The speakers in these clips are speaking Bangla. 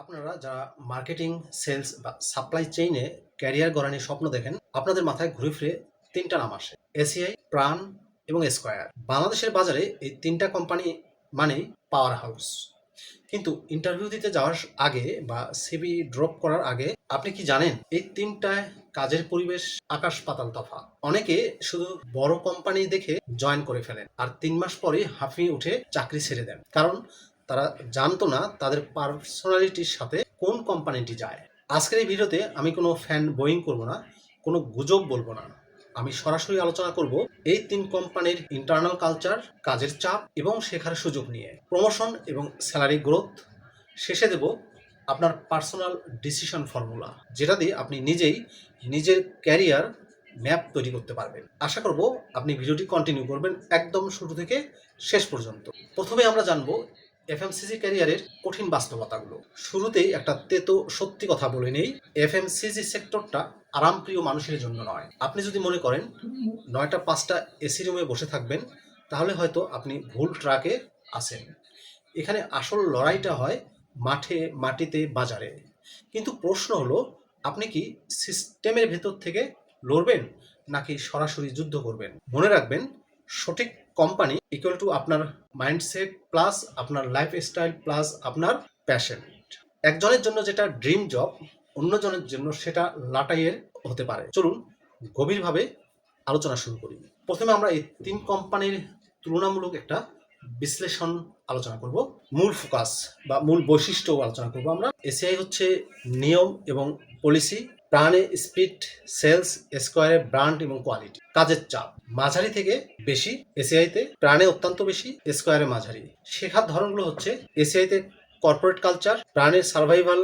আপনারা যারা মার্কেটিং সেলস বা সাপ্লাই চেইনে ক্যারিয়ার গড়ানোর স্বপ্ন দেখেন, আপনাদের মাথায় ঘুরে ফিরে তিনটা নাম আসে এসিআই প্রাণ এবং স্কোয়ার বাংলাদেশের বাজারে এই তিনটা কোম্পানি মানেই পাওয়ার হাউস কিন্তু ইন্টারভিউ দিতে যাওয়ার আগে বা সিবি ড্রপ করার আগে আপনি কি জানেন, এই তিনটায় কাজের পরিবেশ আকাশ পাতাল তফা। অনেকে শুধু বড় কোম্পানি দেখে জয়েন করে ফেলেন, আর তিন মাস পরেই হাঁফিয়ে উঠে চাকরি ছেড়ে দেন। কারণ তারা জানতো না তাদের পার্সোনালিটির সাথে কোন কোম্পানিটি যায়। আজকের এই ভিডিওতে আমি কোনো ফ্যান বোয়িং করব না, কোনো গুজব বলব না। আমি সরাসরি আলোচনা করব এই তিন কোম্পানির ইন্টারনাল কালচার কাজের চাপ এবং শেখার সুযোগ নিয়ে। প্রমোশন এবং স্যালারি গ্রোথ শেষে দেব আপনার পার্সোনাল ডিসিশন ফর্মুলা যেটা দিয়ে আপনি নিজেই নিজের ক্যারিয়ার ম্যাপ তৈরি করতে পারবেন। আশা করব আপনি ভিডিওটি কন্টিনিউ করবেন একদম শুরু থেকে শেষ পর্যন্ত। প্রথমে আমরা জানব এফএমসিজি ক্যারিয়ারের কঠিন বাস্তবতাগুলো। শুরুতেই একটা তেতো সত্যি কথা বলে নেই এফএমসিজি সেক্টরটা আরামপ্রিয় মানুষের জন্য নয়। আপনি যদি মনে করেন নয়টা পাঁচটা এসি রুমে বসে থাকবেন, তাহলে হয়তো আপনি ভুল ট্রাকে আসেন এখানে আসল লড়াইটা হয় মাঠে, মাটিতে, বাজারে। কিন্তু প্রশ্ন হলো, আপনি কি সিস্টেমের ভেতর থেকে লড়বেন নাকি সরাসরি যুদ্ধ করবেন? মনে রাখবেন, সঠিক কোম্পানি ইকুয়াল টু আপনার মাইন্ডসেট প্লাস আপনার লাইফ স্টাইল প্লাস আপনার প্যাশন একজনের জন্য যেটা ড্রিম জব অন্যজনের জন্য সেটা লাটাইয়ের হতে পারে। চলুন গভীরভাবে আলোচনা শুরু করি। প্রথমে আমরা এই তিন কোম্পানির তুলনামূলক একটা বিশ্লেষণ আলোচনা করব। মূল ফোকাস বা মূল বৈশিষ্ট্য আলোচনা করব আমরা। এসিআই হচ্ছে নিয়ম এবং পলিসি প্রাণে স্পিড, সেলস, স্কোয়ারে ব্র্যান্ড এবং কোয়ালিটি। কাজের চাপ। মাঝারি থেকে বেশি এসিআইতে, প্রাণে অত্যন্ত বেশি স্কোয়ারে মাঝারি। শেখার ধরনগুলো হচ্ছে এসিআইতে কর্পোরেট কালচার প্রাণের সার্ভাইভাল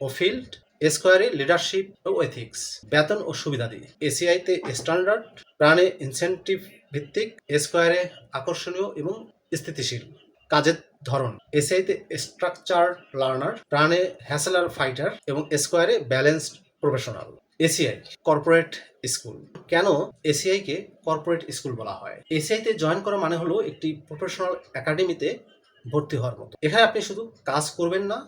ও ফিল্ড, স্কোয়ারে লিডারশিপ ও এথিক্স, বেতন ও সুবিধাদি এসিআইতে স্ট্যান্ডার্ড, প্রাণে ইনসেন্টিভ ভিত্তিক, স্কোয়ারে আকর্ষণীয় এবং স্থিতিশীল। কাজের ধরন। এসিআইতে স্ট্রাকচার লার্নার, প্রাণে হ্যাসেলার ফাইটার এবং স্কোয়ারে balanced professional, ACI, corporate school. কেন এসিআইকে কর্পোরেট স্কুল বলা হয়? এসিআইতে জয়েন করা মানে হলো একটি প্রফেশনাল একাডেমিতে ভর্তি হওয়ার মতো। এখানে আপনি শুধু কাজ করবেন না,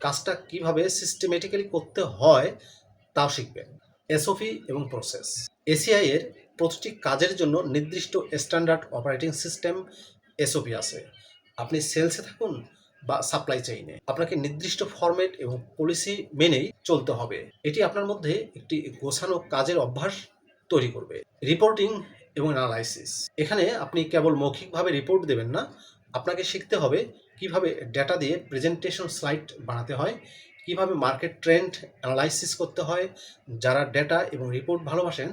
কাজটা কীভাবে সিস্টেমেটিক্যালি করতে হয় তাও শিখবেন। এসওপি এবং প্রসেস এসিআই এর প্রতিটি কাজের জন্য নির্দিষ্ট স্ট্যান্ডার্ড অপারেটিং সিস্টেম এসওপি আছে। আপনি সেলসে থাকুন বা সাপ্লাই চেইনে আপনাকে নির্দিষ্ট ফরম্যাট এবং পলিসি মেনেই চলতে হবে। এটি আপনার মধ্যে একটি গোছানো কাজের অভ্যাস তৈরি করবে। রিপোর্টিং এবং অ্যানালাইসিস এখানে আপনি কেবল মৌখিকভাবে রিপোর্ট দেবেন না, আপনাকে শিখতে হবে কীভাবে ডেটা দিয়ে প্রেজেন্টেশন স্লাইড বানাতে হয়, কীভাবে মার্কেট ট্রেন্ড অ্যানালাইসিস করতে হয়, যারা ডেটা এবং রিপোর্ট ভালোবাসেন,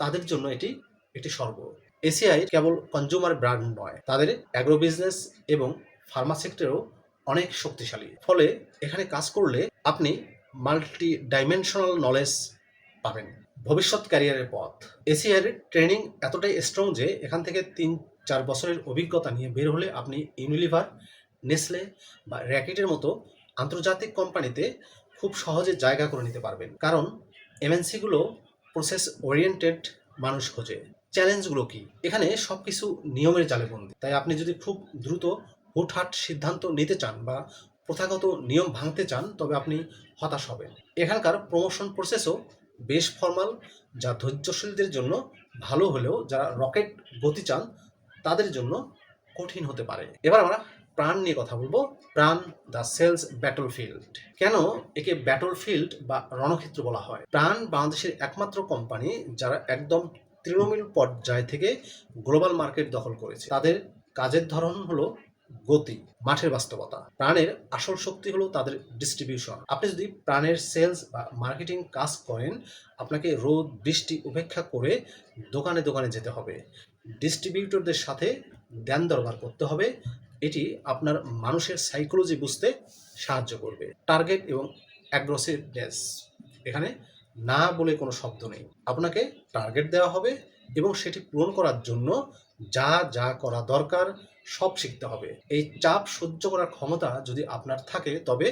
তাদের জন্য এটি একটি স্বর্গ এসিআই কেবল কনজিউমার ব্র্যান্ড নয়, তাদের অ্যাগ্রো বিজনেস এবং ফার্মা সেক্টরেও অনেক শক্তিশালী। ফলে এখানে কাজ করলে আপনি মাল্টি ডাইমেনশনাল নলেজ পাবেন। ভবিষ্যৎ ক্যারিয়ারের পথ। এসিআর ট্রেনিং এতটাই স্ট্রং যে এখান থেকে তিন, চার বছরের অভিজ্ঞতা নিয়ে বের হলে আপনি ইউনিলিভার নেসলে বা র্যাকেটের মতো আন্তর্জাতিক কোম্পানিতে খুব সহজে জায়গা করে নিতে পারবেন। কারণ এমএনসিগুলো প্রসেস ওরিয়েন্টেড মানুষ খোঁজে। চ্যালেঞ্জগুলো কি? এখানে সব কিছু নিয়মের জালে বন্দি। তাই আপনি যদি খুব দ্রুত হুটহাট সিদ্ধান্ত নিতে চান বা প্রথাগত নিয়ম ভাঙতে চান, তবে আপনি হতাশ হবেন। এখানকার প্রমোশন প্রসেসও বেশ ফর্মাল যা ধৈর্যশীলদের জন্য ভালো হলেও যারা রকেট গতি চান, তাদের জন্য কঠিন হতে পারে। এবার আমরা প্রাণ নিয়ে কথা বলব, প্রাণ দ্য সেলস ব্যাটল ফিল্ড কেন একে ব্যাটল ফিল্ড বা রণক্ষেত্র বলা হয়? প্রাণ বাংলাদেশের একমাত্র কোম্পানি যারা একদম তৃণমূল পর্যায় থেকে গ্লোবাল মার্কেট দখল করেছে। তাদের কাজের ধরন হলো গতি, মাঠের বাস্তবতা, প্রাণের আসল শক্তি হলো তাদের ডিস্ট্রিবিউশন আপনি যদি প্রাণের সেলস বা মার্কেটিং কাজ করেন, আপনাকে রোদ, বৃষ্টি উপেক্ষা করে দোকানে দোকানে যেতে হবে। ডিস্ট্রিবিউটরদের সাথে দেন দরবার করতে হবে। এটি আপনার মানুষের সাইকোলজি বুঝতে সাহায্য করবে। টার্গেট এবং অ্যাগ্রসিভনেস এখানে না বলে কোনো শব্দ নেই। আপনাকে টার্গেট দেওয়া হবে এবং সেটি পূরণ করার জন্য যা যা করা দরকার সব শিখতে হবে। এই চাপ সহ্য করার ক্ষমতা যদি আপনার থাকে, তবে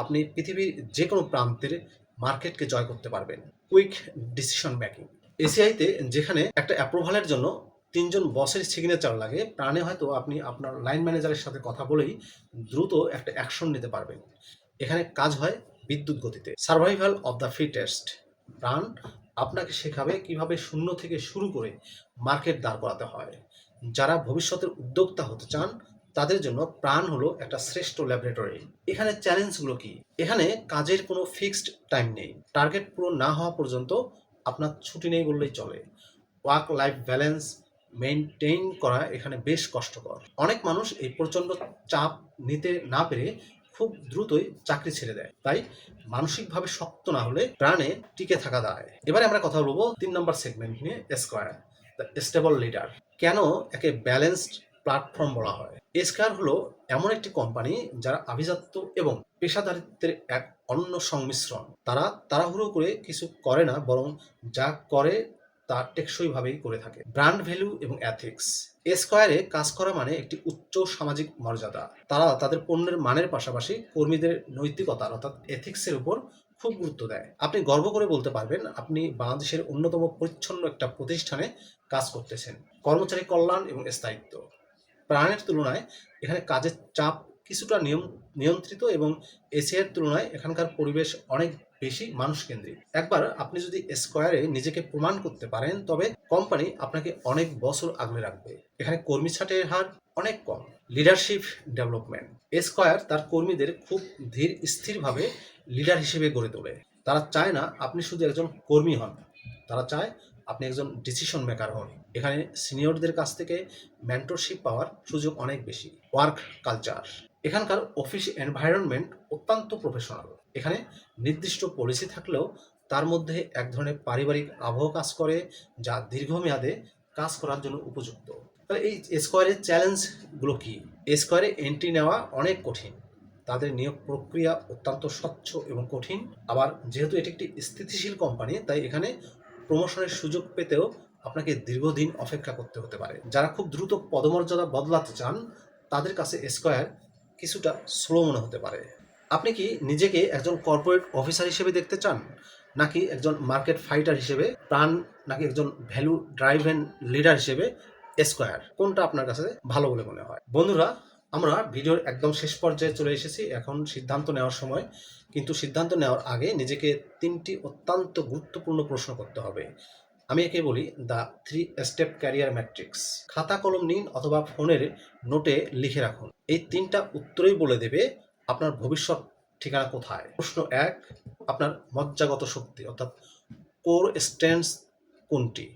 আপনি পৃথিবীর যে কোনো প্রান্তের মার্কেটকে জয় করতে পারবেন। কুইক ডিসিশন মেকিং এসিআইতে যেখানে একটা অ্যাপ্রুভালের জন্য তিনজন বসের সিগনেচার লাগে, প্রাণে হয়তো আপনি আপনার লাইন ম্যানেজারের সাথে কথা বলেই দ্রুত একটা অ্যাকশন নিতে পারবেন। এখানে কাজ হয় বিদ্যুৎ গতিতে। সার্ভাইভাল অব দ্য ফিটেস্ট প্রাণ আপনাকে শেখাবে কীভাবে শূন্য থেকে শুরু করে মার্কেট দাঁড় করাতে হয়। যারা ভবিষ্যতের উদ্যোক্তা হতে চান, তাদের জন্য প্রাণ হলো একটা শ্রেষ্ঠ ল্যাবরেটরি এখানে চ্যালেঞ্জগুলো কি? এখানে কাজের কোনো ফিক্সড টাইম নেই। টার্গেট পুরো না হওয়া পর্যন্ত আপনার ছুটি নেই বললেই চলে। ওয়ার্ক লাইফ ব্যালেন্স মেনটেইন করা এখানে বেশ কষ্টকর। অনেক মানুষ এই প্রচণ্ড চাপ নিতে না পেরে খুব দ্রুতই চাকরি ছেড়ে দেয়। তাই মানসিকভাবে শক্ত না হলে প্রাণে টিকে থাকা দায়। এবারে আমরা কথা বলব তিন নম্বর সেগমেন্ট নিয়ে স্কোয়ার দ্য স্টেবল লিডার কেন একে ব্যালেন্সড প্ল্যাটফর্ম বলা হয়? এসকার হলো এমন একটি কোম্পানি যারা আভিজাত্য এবং পেশাদারিত্বের এক অন্য সংমিশ্রণ। তারা তাড়াহুড়ো করে কিছু করে না, বরং যা করে তা টেকসইভাবেই করে থাকে। ব্র্যান্ড ভ্যালু এবং অ্যাথিক্স স্কোয়ারে কাজ করা মানে একটি উচ্চ সামাজিক মর্যাদা। তারা তাদের পণ্যের মানের পাশাপাশি কর্মীদের নৈতিকতা অর্থাৎ এথিক্সের উপর খুব গুরুত্ব দেয়। আপনি গর্ব করে বলতে পারবেন, আপনি বাংলাদেশের অন্যতম পরিচ্ছন্ন একটা প্রতিষ্ঠানে কাজ করতেছেন। কর্মচারী কল্যাণ এবং স্থায়িত্ব। প্রাণের তুলনায় এখানে কাজের চাপ কিছুটা নিয়ম, নিয়ন্ত্রিত এবং এশিয়ার তুলনায় এখানকার পরিবেশ অনেক বেশি মানুষ কেন্দ্রিক একবার আপনি যদি স্কোয়ারে নিজেকে প্রমাণ করতে পারেন, তবে কোম্পানি আপনাকে অনেক বছর আগলে রাখবে। এখানে কর্মী ছাঁটের হার অনেক কম। Leadership development. স্কোয়ার তার কর্মীদের খুব ধীর, স্থিরভাবে লিডার হিসেবে গড়ে তোলে। তারা চায় না আপনি শুধু একজন কর্মী হন। তারা চায় আপনি একজন ডিসিশন মেকার হন। এখানে সিনিয়রদের কাছ থেকে মেন্টরশিপ পাওয়ার সুযোগ অনেক বেশি। ওয়ার্ক কালচার এখানকার অফিস এনভায়রনমেন্ট অত্যন্ত প্রফেশনাল এখানে নির্দিষ্ট পলিসি থাকলেও তার মধ্যে এক ধরনের পারিবারিক আবহ কাজ করে, যা দীর্ঘমেয়াদে কাজ করার জন্য উপযুক্ত। তাহলে এই স্কোয়ারের চ্যালেঞ্জগুলো কি? স্কোয়ারে এন্ট্রি নেওয়া অনেক কঠিন। তাদের নিয়োগ প্রক্রিয়া অত্যন্ত স্বচ্ছ এবং কঠিন। আবার যেহেতু এটি একটি স্থিতিশীল কোম্পানি তাই এখানে প্রমোশনের সুযোগ পেতেও আপনাকে দীর্ঘদিন অপেক্ষা করতে হতে পারে। যারা খুব দ্রুত পদমর্যাদা বদলাতে চান, তাদের কাছে স্কোয়ার কিছুটা স্লো মনে হতে পারে। আপনি কি নিজেকে একজন কর্পোরেট অফিসার হিসেবে দেখতে চান? নাকি একজন মার্কেট ফাইটার হিসেবে? প্রাণ নাকি একজন ভ্যালু ড্রাইভ ড্রাইভেন লিডার হিসেবে? স্কোয়ার কোনটা আপনার কাছে ভালো বলে মনে হয়? বন্ধুরা, আমরা ভিডিওর একদম শেষ পর্যায়ে চলে এসেছি। এখন সিদ্ধান্ত নেওয়ার সময়। কিন্তু সিদ্ধান্ত নেওয়ার আগে নিজেকে তিনটি অত্যন্ত গুরুত্বপূর্ণ প্রশ্ন করতে হবে। আমি একে বলি the three step career matrix খাতা কলম নিন অথবা ফোনের নোটে লিখে রাখুন। এই তিনটা উত্তরেই বলে দেবে আপনার ভবিষ্যৎ ঠিকানা কোথায়। প্রশ্ন এক, আপনার মজ্জাগত শক্তি, অর্থাৎ কোর স্ট্রেন্থস কোনটি?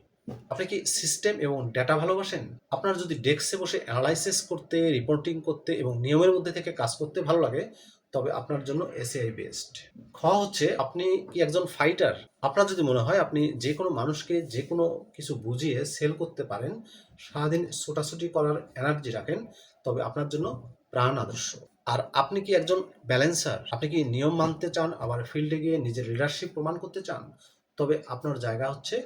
আপনি কি সিস্টেম এবং ডেটা ভালোবাসেন? আপনার যদি ডেস্কে বসে অ্যানালাইসিস করতে রিপোর্টিং করতে এবং নিয়মের মধ্যে থেকে কাজ করতে ভালো লাগে তবে আপনার জন্য এসিআই বেস্ট খ হচ্ছে আপনি কি একজন ফাইটার আপনার যদি মনে হয় আপনি যে কোনো মানুষকে যে কোনো কিছু বুঝিয়ে সেল করতে পারেন, সারাদিন ছোটাছুটি করার এনার্জি রাখেন, তবে আপনার জন্য প্রাণ আদর্শ। আর আপনি কি একজন ব্যালেন্সার আপনি কি নিয়ম মানতে চান, আবার ফিল্ডে গিয়ে নিজের লিডারশিপ প্রমাণ করতে চান? তবে আপনার জায়গা হচ্ছে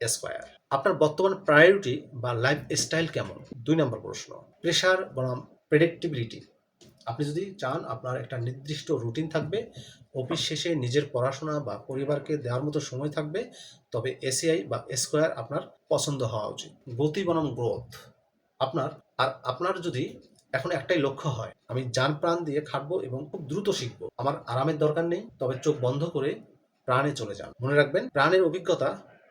স্কোয়ার আপনার বর্তমান প্রায়োরিটি বা লাইফ স্টাইল কেমন? দুই নম্বর প্রশ্ন। প্রেশার বনাম প্রেডিক্টিবিলিটি আপনি যদি চান আপনার একটা নির্দিষ্ট রুটিন থাকবে অফিস শেষে নিজের পড়াশোনা বা পরিবারকে দেওয়ার মতো সময় থাকবে, তবে এসিআই বা স্কোয়ার আপনার পছন্দ হওয়া উচিত। গতি বনাম গ্রোথ আপনার, আর আপনার যদি এখন একটাই লক্ষ্য হয়, আমি যান প্রাণ দিয়ে খাটবো এবং খুব দ্রুত শিখব। আমার আরামের দরকার নেই, তবে চোখ বন্ধ করে প্রাণে চলে যান। মনে রাখবেন, প্রাণের অভিজ্ঞতা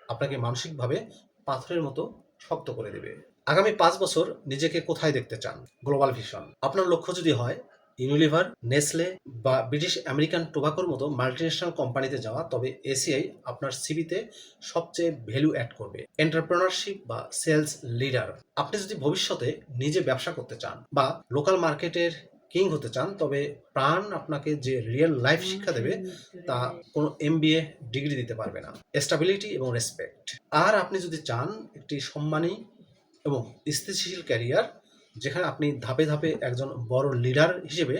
আপনাকে মানসিকভাবে পাথরের মতো শক্ত করে দেবে। আগামী পাঁচ বছর নিজেকে কোথায় দেখতে চান? গ্লোবাল ভিশন আপনার লক্ষ্য যদি হয় ইউনিলিভার নেসলে বা ব্রিটিশ আমেরিকান টোবাকোর মতো মাল্টিনেশনাল কোম্পানিতে যাওয়া, তবে এসিআই আপনার সিবিতে সবচেয়ে ভ্যালু অ্যাড করবে। এন্টারপ্রেনারশিপ বা সেলস লিডার আপনি যদি ভবিষ্যতে নিজে ব্যবসা করতে চান বা লোকাল মার্কেটের কিং হতে চান, তবে প্রাণ আপনাকে যে রিয়েল লাইফ শিক্ষা দেবে, তা কোনো এমবিএ ডিগ্রি দিতে পারবে না। স্টেবিলিটি এবং রেসপেক্ট আর আপনি যদি চান, একটি সম্মানী এবং স্থিতিশীল ক্যারিয়ার যেখানে আপনি ধাপে ধাপে একজন বড় লিডার হিসেবে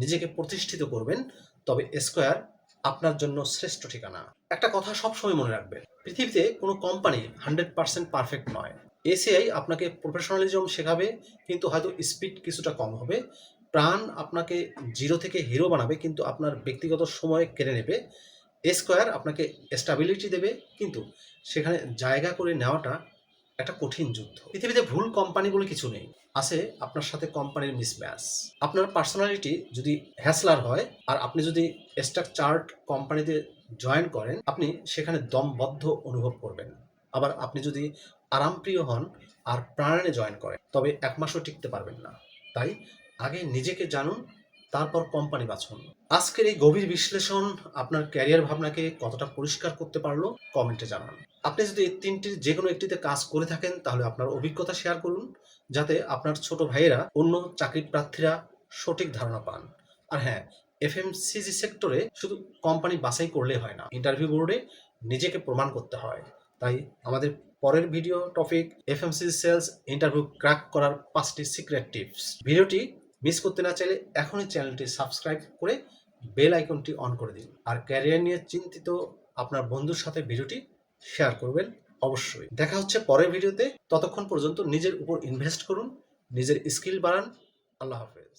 নিজেকে প্রতিষ্ঠিত করবেন, তবে স্কোয়ার আপনার জন্য শ্রেষ্ঠ ঠিকানা। একটা কথা সবসময় মনে রাখবেন, পৃথিবীতে কোনো কোম্পানি হান্ড্রেড পার্সেন্ট পারফেক্ট নয়। এসিআই আপনাকে প্রফেশনালিজম শেখাবে, কিন্তু হয়তো স্পিড কিছুটা কম হবে। প্রাণ আপনাকে জিরো থেকে হিরো বানাবে, কিন্তু আপনার ব্যক্তিগত সময় কেড়ে নেবে। স্কোয়ার আপনাকে স্টাবিলিটি দেবে, কিন্তু সেখানে জায়গা করে নেওয়াটা একটা কঠিন যুদ্ধ। পৃথিবীতে ভুল কোম্পানি বলে কিছু নেই। আছে আপনার সাথে কোম্পানির মিসম্যাচ আপনার পার্সোনালিটি যদি হ্যাসলার হয় আর আপনি যদি স্টক চার্ট কোম্পানিতে জয়েন করেন, আপনি সেখানে দমবদ্ধ অনুভব করবেন। আবার আপনি যদি আরামপ্রিয় হন আর প্রাণে জয়েন করেন, তবে এক মাসও টিকতে পারবেন না। তাই আগে নিজেকে জানুন তারপর কোম্পানি বাছুন আজকের এই গভীর বিশ্লেষণ আপনার ক্যারিয়ার ভাবনাকে কতটা পরিষ্কার করতে পারল কমেন্টে জানান। আপনি যদি এই তিনটির যে কোনো একটিতে কাজ করে থাকেন, তাহলে আপনার অভিজ্ঞতা শেয়ার করুন, যাতে আপনার ছোট ভাইয়েরা অন্য চাকরি প্রার্থীরা সঠিক ধারণা পান। আর হ্যাঁ এফএমসিজি সেক্টরে শুধু কোম্পানি বাছাই করলে হয় না ইন্টারভিউ বোর্ডে নিজেকে প্রমাণ করতে হয়। তাই আমাদের পরের video topic FMCG sales interview crack করার পাঁচটি সিক্রেট টিপস ভিডিওটি মিস করতে না চাইলে এখনই চ্যানেলটি সাবস্ক্রাইব করে বেল আইকনটি অন করে দিন। আর ক্যারিয়ার নিয়ে চিন্তিত আপনার বন্ধুর সাথে ভিডিওটি শেয়ার করবেন অবশ্যই। দেখা হচ্ছে পরের ভিডিওতে। ততক্ষণ পর্যন্ত নিজের উপর ইনভেস্ট করুন, নিজের স্কিল বাড়ান। আল্লাহ হাফেজ।